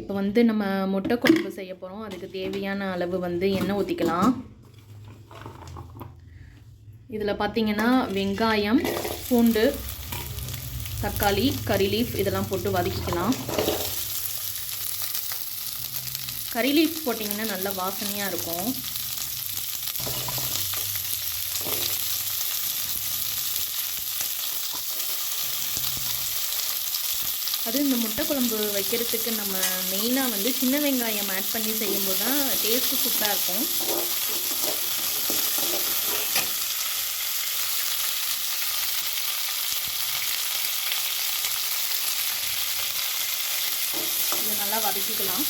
இப்போ வந்து நம்ம முட்டை குழம்பு செய்ய போகிறோம் அதுக்கு தேவையான அளவு வந்து எண்ணெய் ஊற்றிக்கலாம் இதில் பார்த்தீங்கன்னா வெங்காயம் பூண்டு தக்காளி கறி லீஃப் இதெல்லாம் போட்டு வதக்கிக்கலாம். கறி லீஃப் போட்டிங்கன்னா நல்ல வாசனையாக இருக்கும். அது இந்த முட்டை குழம்பு வைக்கிறதுக்கு நம்ம மெயினாக வந்து சின்ன வெங்காயம் ஆட் பண்ணி செய்யும்போது தான் டேஸ்ட்டு சூப்பராக இருக்கும். இதை நல்லா வதக்கிக்கலாம்.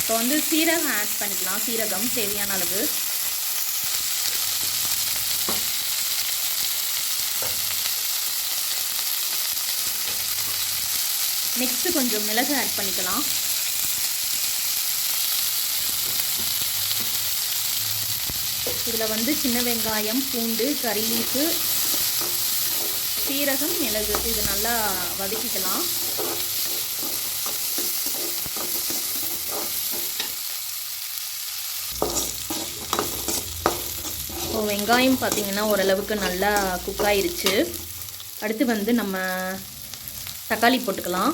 இப்போ வந்து சீரகம் ஆட் பண்ணிக்கலாம். சீரகம் தேவையான அளவு. நெக்ஸ்ட்டு கொஞ்சம் மிளகு ஆட் பண்ணிக்கலாம். இதில் வந்து சின்ன வெங்காயம் பூண்டு கறி லீஃபு சீரகம் மிளகு. இது நல்லா வதக்கிக்கலாம். இப்போ வெங்காயம் பார்த்திங்கன்னா ஓரளவுக்கு நல்லா குக் ஆயிருச்சு. அடுத்து வந்து நம்ம தக்காளி போட்டுக்கலாம்.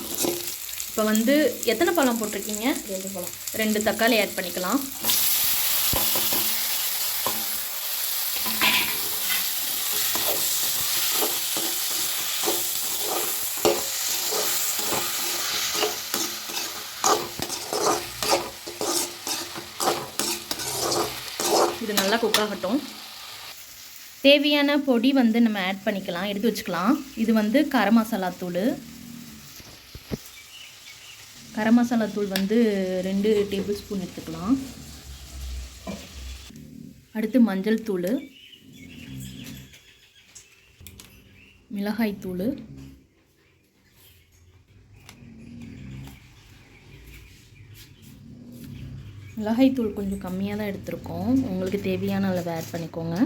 இப்போ வந்து எத்தனை பழம் போட்டிருக்கீங்க? ரெண்டு பழம் ரெண்டு தக்காளி ஆட் பண்ணிக்கலாம். இது நல்லா குக் ஆகட்டும். தேவையான பொடி வந்து நம்ம ஆட் பண்ணிக்கலாம். எடுத்து வச்சுக்கலாம். இது வந்து கரம் மசாலா தூள். கரம் மசாலா தூள் வந்து ரெண்டு டேபிள் ஸ்பூன் எடுத்துக்கலாம். அடுத்து மஞ்சள் தூள் மிளகாய் தூள் மிளகாய் தூள் கொஞ்சம் கம்மியாக தான் எடுத்திருக்கோம். உங்களுக்கு தேவையான அளவு ஆட் பண்ணிக்கோங்க.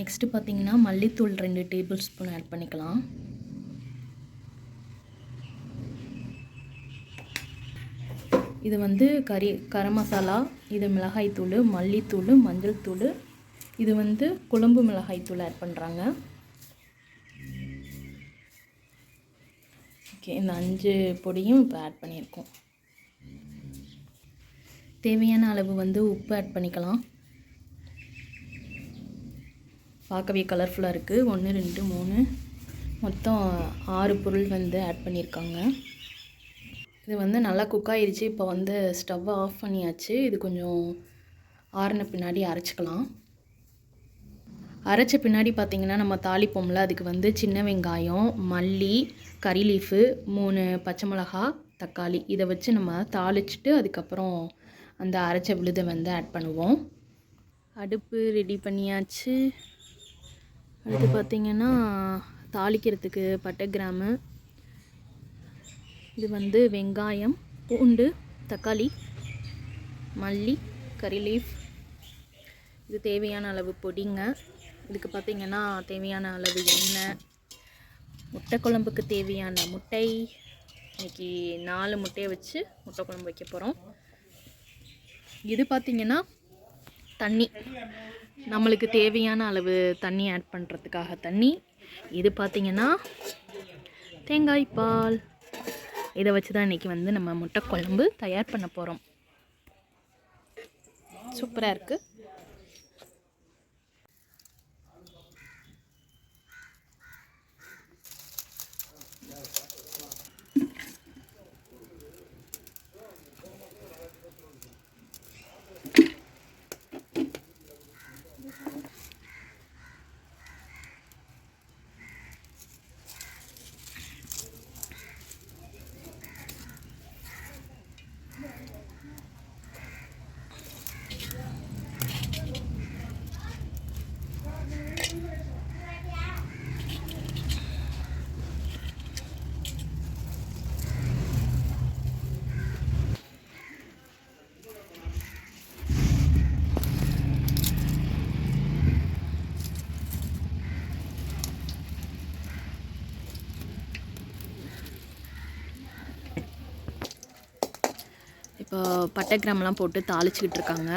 நெக்ஸ்ட்டு பார்த்தீங்கன்னா மல்லித்தூள் ரெண்டு டேபிள் ஸ்பூன் ஆட் பண்ணிக்கலாம். இது வந்து கறி கரம் மசாலா இது மிளகாய் தூள் மல்லித்தூள் மஞ்சள் தூள். இது வந்து குழம்பு மிளகாய் தூள் ஆட் பண்ணுறாங்க ஓகே இந்த அஞ்சு பொடியும் இப்போ ஆட் பண்ணியிருக்கோம். தேவையான அளவு வந்து உப்பு ஆட் பண்ணிக்கலாம். பார்க்கவே கலர்ஃபுல்லாக இருக்குது ஒன்று ரெண்டு மூணு. மொத்தம் ஆறு பொருள் வந்து ஆட் பண்ணியிருக்காங்க. இது வந்து நல்லா குக் ஆயிடுச்சு இப்போ வந்து ஸ்டவ்வை ஆஃப் பண்ணியாச்சு. இது கொஞ்சம் ஆறின பின்னாடி அரைச்சிக்கலாம். அரைச்ச பின்னாடி பார்த்திங்கன்னா நம்ம தாளிப்போம்ல அதுக்கு வந்து சின்ன வெங்காயம் மல்லி கறி லீஃபு மூணு பச்சை மிளகா தக்காளி. இதை வச்சு நம்ம தாளிச்சிட்டு அதுக்கப்புறம் அந்த அரைச்ச விழுதை வந்து ஆட் பண்ணுவோம். அடுப்பு ரெடி பண்ணியாச்சு. அடுத்து பார்த்திங்கன்னா தாளிக்கிறதுக்கு பட்டை கிராமு. இது வந்து வெங்காயம் பூண்டு தக்காளி மல்லி கறி லீஃப் இது தேவையான அளவு பொடிங்க. இதுக்கு பார்த்திங்கன்னா தேவையான அளவு எண்ணெய். முட்டை குழம்புக்கு தேவையான முட்டை. இன்றைக்கி நாலு முட்டையை வச்சு முட்டை குழம்பு வைக்க போகிறோம் இது பார்த்திங்கன்னா தண்ணி. நம்மளுக்கு தேவையான அளவு தண்ணி ஆட் பண்ணுறதுக்காக தண்ணி. இது பார்த்திங்கன்னா தேங்காய் பால். இதை வச்சு தான் இன்றைக்கி வந்து நம்ம முட்டை குழம்பு தயார் பண்ண போகிறோம் சூப்பராக இருக்குது இப்போ பட்டை கிராம்லாம் போட்டு தாளிச்சிக்கிட்டு இருக்காங்க.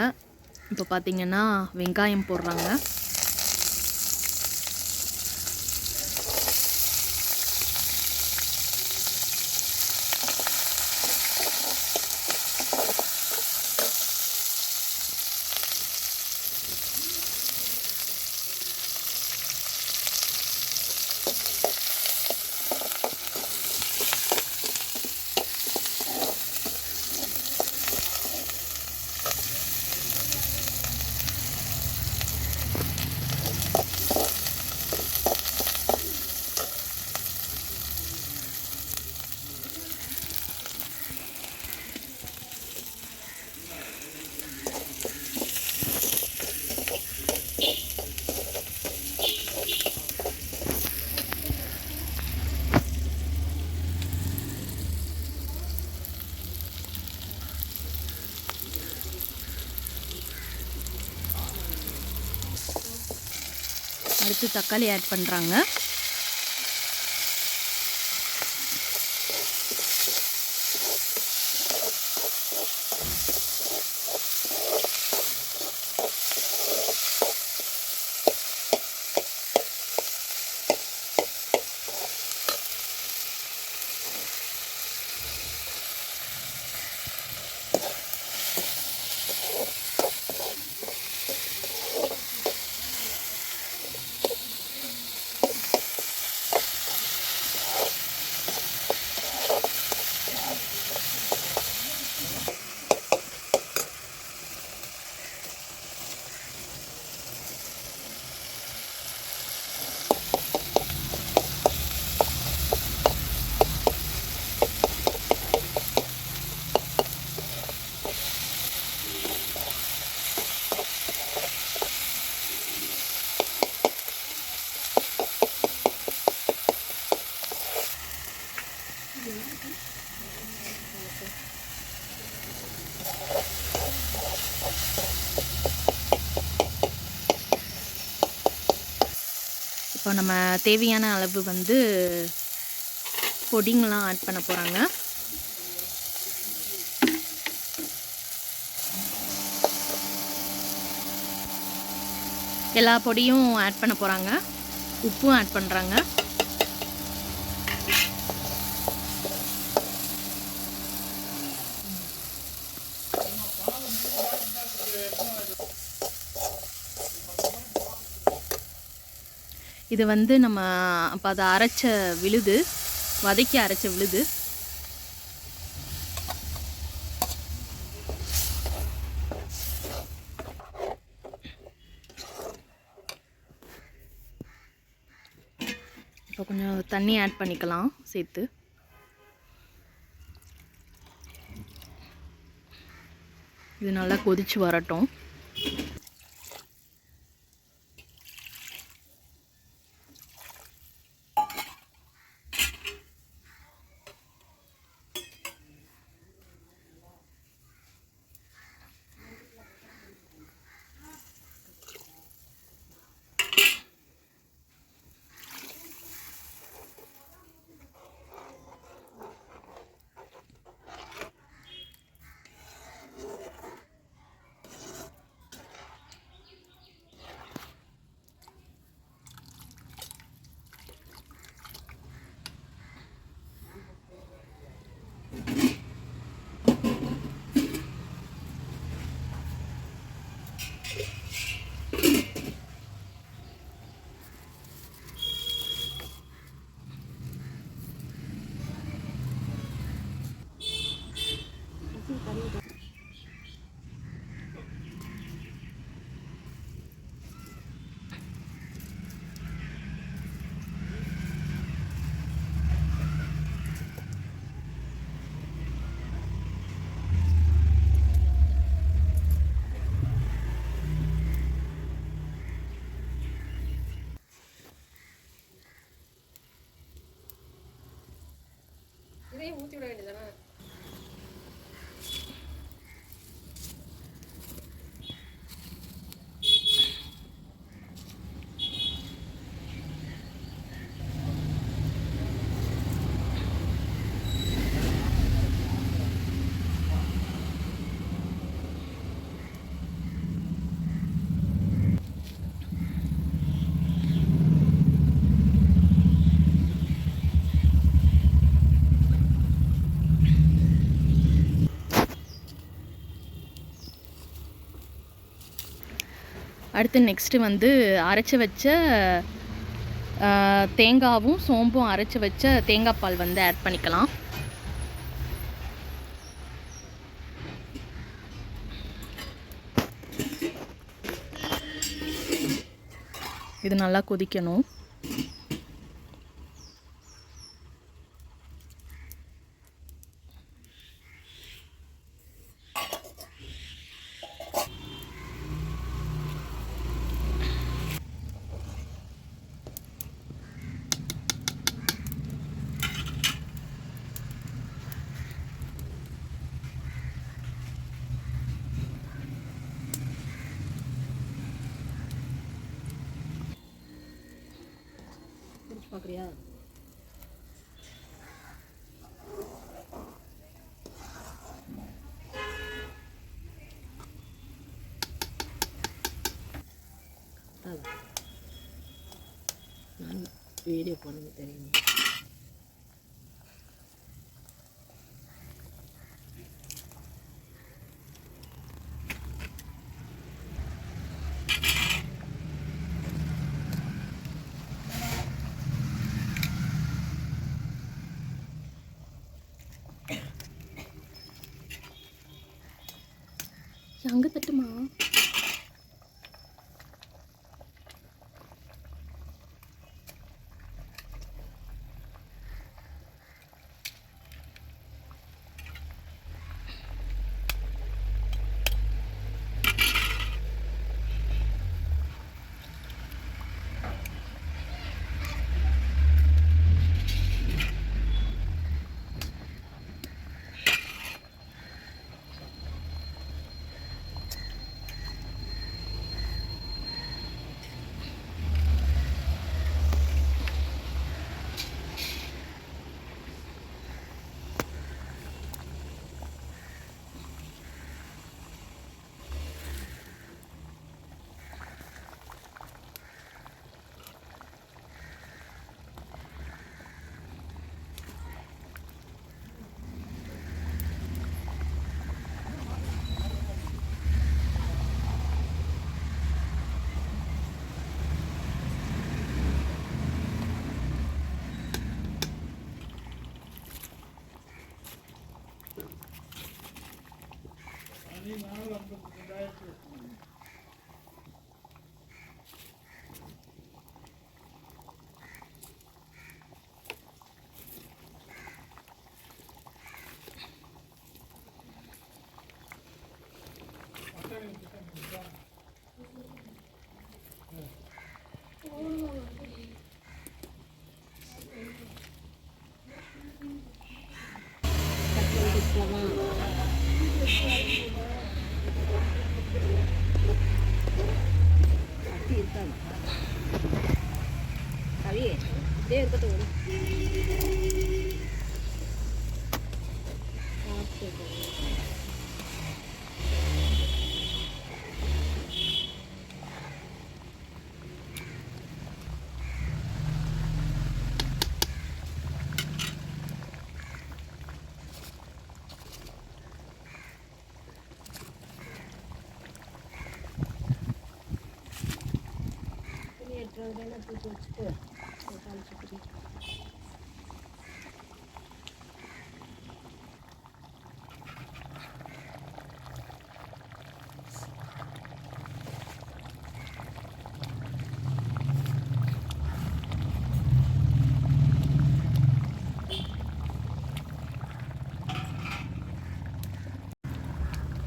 இப்போ பார்த்திங்கன்னா வெங்காயம் போடுறாங்க. அடுத்து தக்காளி ஆட் பண்ணுறாங்க இப்போ நம்ம தேவையான அளவு வந்து பொடிங்கெலாம் ஆட் பண்ண போகிறாங்க எல்லா பொடியும் ஆட் பண்ண போகிறாங்க உப்பும் ஆட் பண்ணுறாங்க இது வந்து நம்ம அப்போ அதை அரைச்ச விழுது வதக்கி அரைச்ச விழுது. இப்போ கொஞ்சம் தண்ணி ஆட் பண்ணிக்கலாம் சேர்த்து. இது நல்லா கொதிச்சு வரட்டும். அடுத்து நெக்ஸ்ட்டு வந்து அரைச்சி வச்ச தேங்காவும் சோம்பும் அரைச்சி வச்ச தேங்காய் பால் வந்து ஆட் பண்ணிக்கலாம். இது நல்லா கொதிக்கணும். பார்க்குறியா நான் வீடியோ பண்ணுங்க தெரியுமா? அங்கே தட்டுமா? எடுத்துட்டு வச்சுட்டு காமிச்சு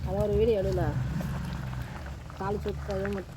அதான் ஒரு வீடியோ எடுல காலி சுத்தவே மட்டும்